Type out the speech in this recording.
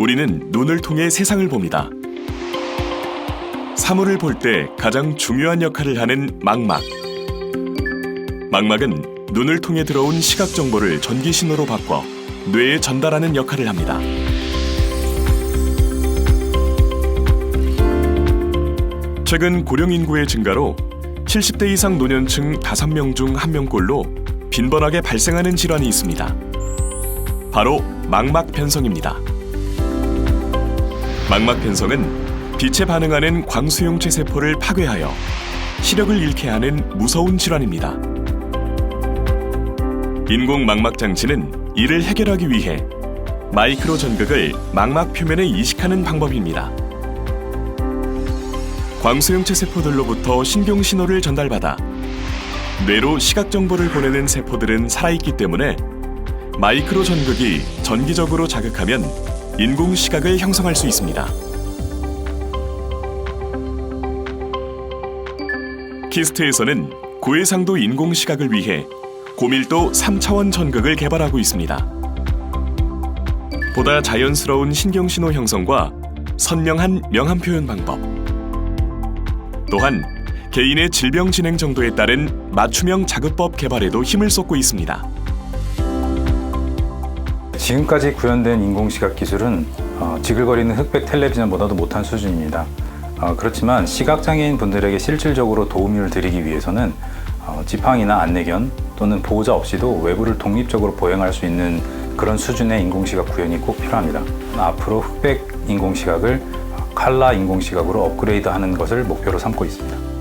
우리는 눈을 통해 세상을 봅니다. 사물을 볼 때 가장 중요한 역할을 하는 망막. 망막은 눈을 통해 들어온 시각 정보를 전기 신호로 바꿔 뇌에 전달하는 역할을 합니다. 최근 고령 인구의 증가로 70대 이상 노년층 5명 중 1명꼴로 빈번하게 발생하는 질환이 있습니다. 바로 망막 변성입니다. 망막 변성은 빛에 반응하는 광수용체 세포를 파괴하여 시력을 잃게 하는 무서운 질환입니다. 인공 망막 장치는 이를 해결하기 위해 마이크로 전극을 망막 표면에 이식하는 방법입니다. 광수용체 세포들로부터 신경 신호를 전달받아 뇌로 시각 정보를 보내는 세포들은 살아있기 때문에 마이크로 전극이 전기적으로 자극하면 인공 시각을 형성할 수 있습니다. 키스트에서는 고해상도 인공 시각을 위해 고밀도 3차원 전극을 개발하고 있습니다. 보다 자연스러운 신경 신호 형성과 선명한 명암 표현 방법, 또한 개인의 질병 진행 정도에 따른 맞춤형 자극법 개발에도 힘을 쏟고 있습니다. 지금까지 구현된 인공시각 기술은 어, 지글거리는 흑백 텔레비전보다도 못한 수준입니다. 어, 그렇지만 시각장애인 분들에게 실질적으로 도움을 드리기 위해서는 어, 지팡이나 안내견 또는 보호자 없이도 외부를 독립적으로 보행할 수 있는 그런 수준의 인공시각 구현이 꼭 필요합니다. 앞으로 흑백 인공시각을 칼라 인공시각으로 업그레이드하는 것을 목표로 삼고 있습니다.